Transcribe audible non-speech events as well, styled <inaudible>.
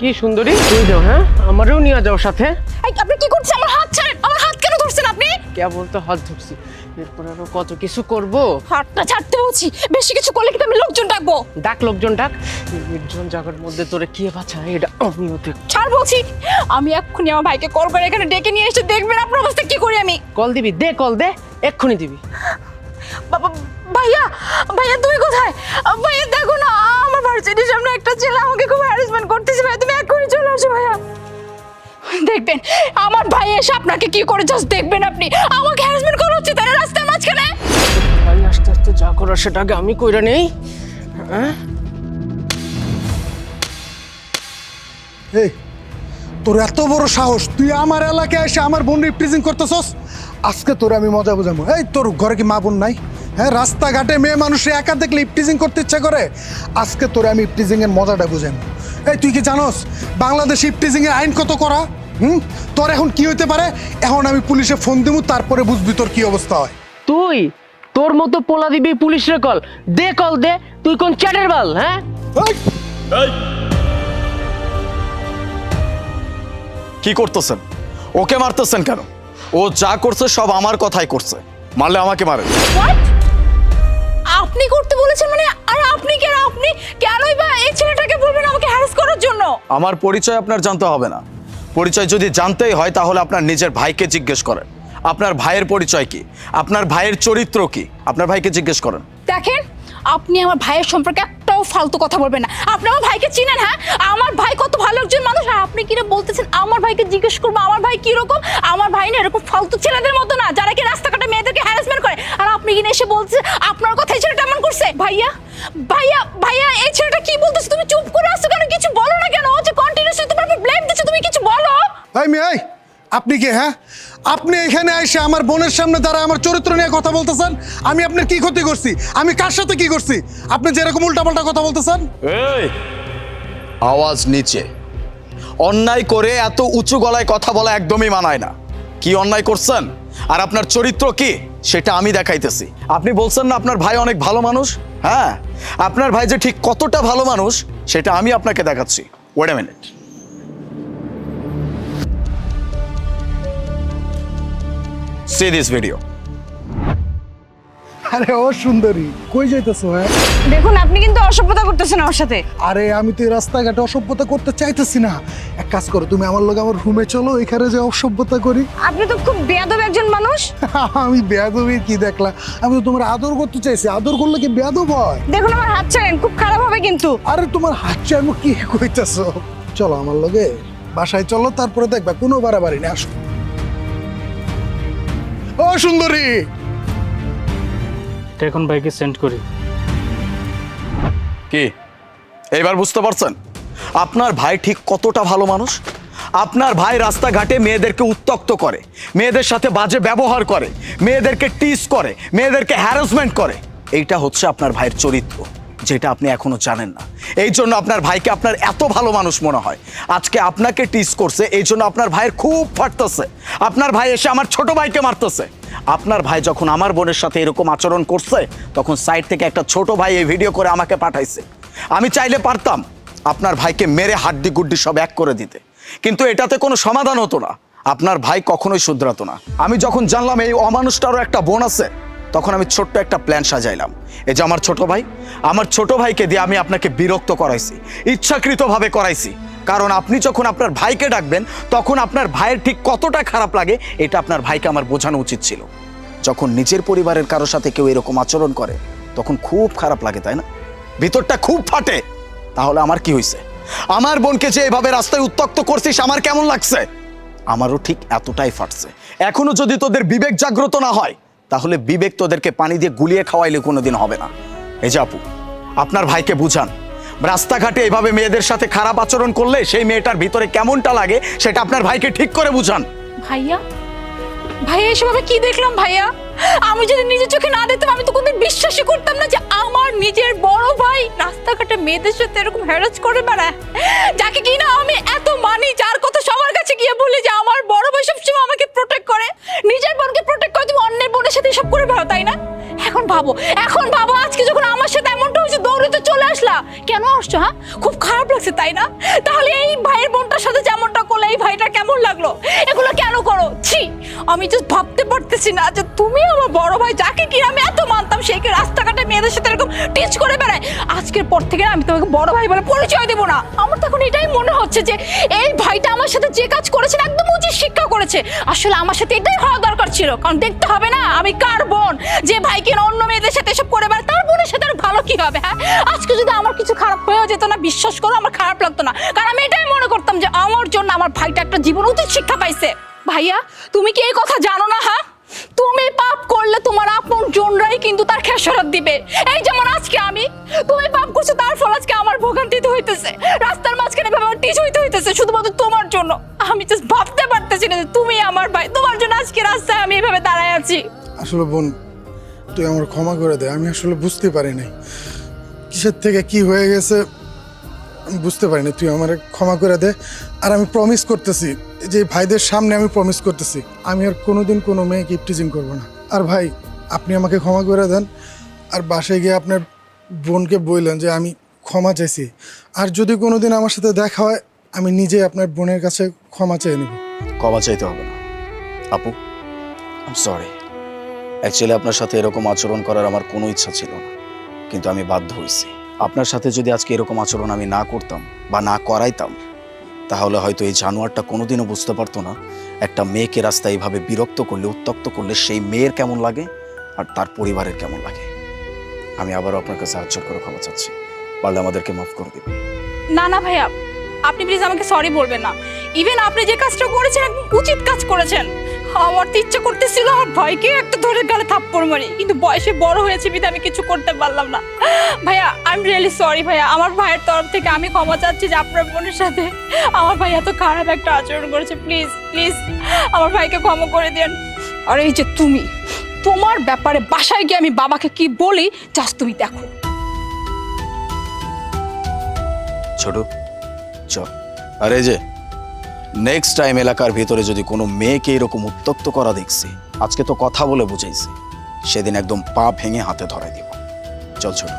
কি সুন্দরী? তুই যাও হ্যাঁ? আমারও নিয়ে যাও সাথে। এই, আপনি কি করছেন? আমার হাত ছাড়েন। আমার হাত কেন ধরছেন আপনি? কেবল তো হাত ধরছি। এরপর আরও কত কিছু করব? হাতটা ছাড়তে বলছি। বেশি কিছু করলে কিন্তু আমি লোকজন ডাকবো। ডাক লোকজন ডাক। এই নির্জন জায়গার মধ্যে তোরে কে বাঁচা এটা আমিও দেখ ছাড় বলছি। আমি এক্ষুনি আমার ভাইকে কল করে এখানে ডেকে নিয়ে এসে দেখবেন আপনার অবস্থা কি করি আমি। কল দিবি? দে কল দে। এক্ষুনি দিবি। বাবা ভাইয়া ভাইয়া তুমি কোথায়? ভাইয়া দেখো না আমার ভার্সিটির সামনে একটা ছেলে আমাকে খুব হ্যারাসমেন্ট করতেছে। ভাই দেখবেন। আমার ভাই এসে আপনাকে কি করে জাস্ট দেখবেন আপনি? আমাকে হ্যারাসমেন্ট করা হচ্ছে তারা রাস্তার মাঝখানে। ভাই আস্তে আস্তে যা করার সেটা আগে আমি কইরা নেই। হ্যাঁ? এই তোর এত বড় সাহস তুই আমার এলাকায় এসে আমার বোন রিপ্রেজেন্ট করতেছস? আজকে তোর আমি মজা বুঝাবো। এই তোর ঘরে কি মা বোন নাই? হ্যাঁ রাস্তাঘাটে মেয়ে মানুষে একা দেখলে ইপটিজিং করতে ইচ্ছা করে? আজকে তোর আমি ইপটিজিং এর মজাটা বুঝাবো। এই তুই কি জানোস বাংলাদেশে ইপটিজিং এর আইন কত করা হুম? তোর এখন কি হইতে পারে? এখন আমি পুলিশে ফোন দিব তারপরে বুঝবি তোর কি অবস্থা হয়। তুই? তোর মতো পোলা দিবি পুলিশের কল। দে কল দে তুই কোন চ্যাটের বাল হ্যাঁ? কি করতেছেন? ওকে মারতেছেন কেন? ও যা করছে সব আমার কথাই করছে। মারলে আমাকে মারে। আপনি করতে বলেছেন মানে আর আপনি কেন আপনি? কেনই বা এই ছেলেটাকে বলবেন আমাকে হ্যারাস করার জন্য? আমার পরিচয় আপনার জানতে হবে না। পরিচয় যদি জানতেই হয়, তাহলে আপনার নিজের ভাইকে জিজ্ঞেস করেন। আপনার ভাইয়ের পরিচয় কি? আপনার ভাইয়ের চরিত্র কি? আপনার ভাইকে জিজ্ঞেস করেন। দেখেন, আপনি আমার ভাইয়ের সম্পর্কে একটাও ফালতু কথা বলবেন না। আপনি আমার ভাইকে চিনেন হ্যাঁ? আমার ভাই কত ভালো একজন মানুষ, আর আপনি কিনা বলতেছেন, আমার ভাইকে জিজ্ঞেস করব, আমার ভাই কীরকম? আমার ভাই না এরকম ফালতু ছেলেদের মতো না, যারা কি রাস্তাঘাটে মেয়েদেরকে হ্যারাসমেন্ট করে। আর আপনি কিনা এসে বলছে, আপনার কথা এই ছেলেটা এমন করছে? ভাইয়া ভাইয়া ভাইয়া, এই ছেলেটা কি বলতেছে? তুমি চুপ করে আসছো কেন? কিছু বলো না কেন ও যে কন্টিনিউসলি তোমার ব্লেম দিচ্ছে তুমি কিছু বলো এই মেয়ে আপনি কে হ্যাঁ? আপনি এখানে এসে আমার বোনের সামনে দাঁড়ায় আমার চরিত্র নিয়ে কথা বলতেছেন? আমি আপনার কি ক্ষতি করছি? আমি কার সাথে কি করছি? আপনি যেরকম উল্টাপাল্টা কথা বলতেছেন? এই! আওয়াজ নিচে। অন্যায় করে এত উঁচু গলায় কথা বলা একদমই মানায় না। কি অন্যায় করছেন? আর আপনার চরিত্র কি? সেটা আমি দেখাইতেছি। আপনি বলছেন না আপনার ভাই অনেক ভালো মানুষ? হ্যাঁ? আপনার ভাই যে ঠিক কতটা ভালো মানুষ সেটা আমি আপনাকে দেখাচ্ছি। Wait a minute see this video আরে ও সুন্দরী কই যাইতেছো হ্যাঁ? দেখুন আপনি কিন্তু অসভ্যতা করতেছেন আমার সাথে। আরে আমি তো এই রাস্তাঘাটে অসভ্যতা করতে চাইতেছি না। এক কাজ করো তুমি আমার লোক আমার রুমে চলো এখানে যে অসভ্যতা করি। আপনি তো খুব বেয়াদব একজন মানুষ। <laughs> আমি বেয়াদবি কি দেখলা আমি তো তোমার আদর করতে চাইছি আদর করলে কি বেয়াদব হয়? দেখুন আমার হাত ছাড়েন খুব খারাপ হবে কিন্তু। আরে তোমার হাত চাইমো কি কইতেছো? চলো আমার লগে বাসায় চলো তারপরে দেখবা কোনো বাড়াবাড়ি নেই আসো। ও সুন্দরী। এটা এখন বাইকে সেন্ড করি। কি? এইবার বুঝতে পারছেন? আপনার ভাই ঠিক কতটা ভালো মানুষ? আপনার ভাই রাস্তাঘাটে মেয়েদেরকে উত্তক্ত করে মেয়েদের সাথে বাজে ব্যবহার করে মেয়েদেরকে টিস করে মেয়েদেরকে হ্যারাসমেন্ট করে। এইটা হচ্ছে আপনার ভাইয়ের চরিত্র। যেটা আপনি এখনও জানেন না। এই জন্য আপনার ভাইকে আপনার এত ভালো মানুষ মনে হয়। আজকে আপনাকে টিস করছে, এই জন্য আপনার ভাইয়ের খুব ফাটতেছে। আপনার ভাই এসে আমার ছোট ভাইকে মারতেছে। আপনার ভাই যখন আমার বোনের সাথে এরকম আচরণ করছে, তখন সাইড থেকে একটা ছোট ভাই এই ভিডিও করে আমাকে পাঠাইছে। আমি চাইলে পারতাম আপনার ভাইকে মেরে হাড্ডি গুড্ডি সব এক করে দিতে। কিন্তু এটাতে কোনো সমাধান হতো না। আপনার ভাই কখনোই শুধরাতো না। আমি যখন জানলাম এই অমানুষটারও একটা বোন আছে তখন আমি ছোট্ট একটা প্ল্যান সাজাইলাম। এই যে আমার ছোট ভাই, আমার ছোট ভাইকে দিয়ে আমি আপনাকে বিরক্ত করাইছি, ইচ্ছাকৃতভাবে করাইছি। কারণ আপনি যখন আপনার ভাইকে ডাকবেন, তখন আপনার ভাইয়ের ঠিক কতটা খারাপ লাগে, এটা আপনার ভাইকে আমার বোঝানো উচিত ছিল। যখন নিজের পরিবারের কারোর সাথে কেউ এরকম আচরণ করে, তখন খুব খারাপ লাগে, তাই না? ভিতরটা খুব ফাটে। তাহলে আমার কি হয়েছে আমার বোনকে যে এভাবে রাস্তায় উত্তক্ত করছিস, আমার কেমন লাগছে? আমারও ঠিক এতটাই ফাটছে। এখনও যদি তোদের বিবেক জাগ্রত না হয় তাহলে বিবেক তোদেরকে পানি দিয়ে গুলিয়ে খাওয়াইলে কোনোদিন হবে না। এই যে আপু, আপনার ভাইকে বুঝান। রাস্তাঘাটে এভাবে মেয়েদের সাথে খারাপ আচরণ করলে সেই মেয়েটার ভিতরে কেমনটা লাগে সেটা আপনার ভাইকে ঠিক করে বুঝান। ভাইয়া ভাইয়া, এসব আমি কি দেখলাম ভাইয়া? আমি যদি নিজের চোখে না দেখতাম, আমি তো কোনদিন বিশ্বাসই করতাম না যে আমার নিজের বড় ভাই রাস্তাঘাটে মেয়েদের সাথে এরকম হ্যারাস করে বেড়ায় যাকে কিনা আমি এত মানি, যার কথা সবার কাছে গিয়ে বলি যে আমার বড় ভাই সবসময় আমাকে প্রোটেক্ট করে। নিজের বোনকে প্রোটেক্ট করে, তুমি অন্যের বোনের সাথে এসব করে বেড়াও, তাই না? এখন ভাবো এখন ভাবো, আজকে যখন আমার সাথে এমনটা হয়েছে আসলা? কেন আসছো হ্যাঁ? খুব খারাপ লাগছে, তাই না? তাহলে এই ভাইয়ের বোনটার সাথে যেমনটা করলে এই ভাইটা কেমন লাগল? এগুলো কেন করো? ছি, আমি জাস্ট ভাবতে পারতেছি না যে তুমি আমার বড় ভাই, যাকে কি আমি এত মানতাম সেই রাস্তাঘাটে মেয়েদের সাথে এরকম টিচ করে বেড়ায়? আজকের পর থেকে আমি তোমাকে বড় ভাই বলে পরিচয় দেবো না। আমার তো এখন এটাই মনে হচ্ছে যে এই ভাইটা আমার সাথে যে কাজ করেছে একদম উচিত শিক্ষা করেছে। আসলে আমার সাথে এটাই হওয়া দরকার ছিল, কারণ দেখতে হবে না, আমি কার বোন? যে ভাইকে অন্য মেয়েদের সাথে এসব করে বেড়ায়, তার বোনের সাথে আর ভালো কি হবে হ্যাঁ? আজকে যদি আমার কিছু খারাপ হয়েও যেত না, বিশ্বাস করো আমার খারাপ লাগতো না। কারণ আমি এটাই মনে করতাম যে আমার জন্য আমার ভাইটা একটা জীবন উচিত শিক্ষা পাইছে। ভাইয়া, তুমি কি এই কথা জানো না হ্যাঁ? তুমি পাপ করলে তোমার আপন জনরাই কিন্তু তার খেসারত দিবে। এই যেমন আজকে আমি, তুমি পাপ করছ, তার ফল আজকে আমার ভোগান্তিতে হইতেছে। রাস্তার মাঝখানে ভাবে টিচ হইতে হইতেছে, শুধুমাত্র তোমার জন্য। আমি জাস্ট ভাবতে পারতেছি না তুমি আমার ভাই, তোমার জন্য আজকে রাস্তায় আমি এভাবে দাঁড়ায় আছি। আসলে বোন, তুই আমার ক্ষমা করে দে, আমি আসলে বুঝতে পারি নাই। কিসের থেকে কি হয়ে গেছে, আমি বুঝতে পারিনি। তুই আমার ক্ষমা করে দে। আর আমি প্রমিস করতেছি, যে ভাইদের সামনে আমি প্রমিস করতেছি, আমি আর কোনোদিন কোনো মেয়েকে টিচিং করব না। আর ভাই, আপনি আমাকে ক্ষমা করে দেন। আর বাসায় গিয়ে আপনার বোনকে বললেন যে আমি ক্ষমা চাইছি। আর যদি কোনোদিন আমার সাথে দেখা হয়, আমি নিজে আপনার বোনের কাছে ক্ষমা চেয়ে নেব। ক্ষমা চাইতে হবে না। আপু সরি অ্যাকচুয়ালি আপনার সাথে এরকম আচরণ করার আমার কোনো ইচ্ছা ছিল না। কিন্তু আমি বাধ্য হয়েছি আপনার সাথে যদি আজকে এরকম আচরণ আমি না করতাম বা না করাইতাম, তাহলে হয়তো এই জানোয়ারটা কোনোদিনও বুঝতে পারতো না। একটা মেয়েকে রাস্তায় এইভাবে বিরক্ত করলে উত্তক্ত করলে সেই মেয়ের কেমন লাগে আর তার পরিবারের কেমন লাগে? আমি আবারও আপনার কাছে সাহায্য করে ক্ষমা চাচ্ছি। পারলে আমাদেরকে মাফ করে দিবেন। না না ভাইয়া, আপনি প্লিজ আমাকে সরি বলবেন না। ইভেন আপনি যে কাজটা করেছেন উচিত কাজ করেছেন। আমার তো ইচ্ছা করতেছিল আমার ভয়কে একটা ধরে গালে থাপ্পড় মারি, কিন্তু বয়সে বড় হয়েছে বিধে আমি কিছু করতে পারলাম না। ভাইয়া আই এম রিয়েলি সরি ভাইয়া। আমার ভাইয়ের তরফ থেকে আমি ক্ষমা চাচ্ছি যে আপনার বোনের সাথে আমার ভাই এত খারাপ একটা আচরণ করেছে। প্লিজ প্লিজ আমার ভাইকে ক্ষমা করে দেন আর এই যে তুমি, তোমার ব্যাপারে বাসায় গিয়ে আমি বাবাকে কি বলি জাস্ট তুমি দেখো। ছোট, চ। আর যে নেক্সট টাইম এলাকার ভেতরে যদি কোনো মেয়েকে এরকম উত্তক্ত করা দেখছি, আজকে তো কথা বলে বুঝাইছি, সেদিন একদম পা ভেঙে হাতে ধরাই দিব। চল ছোট।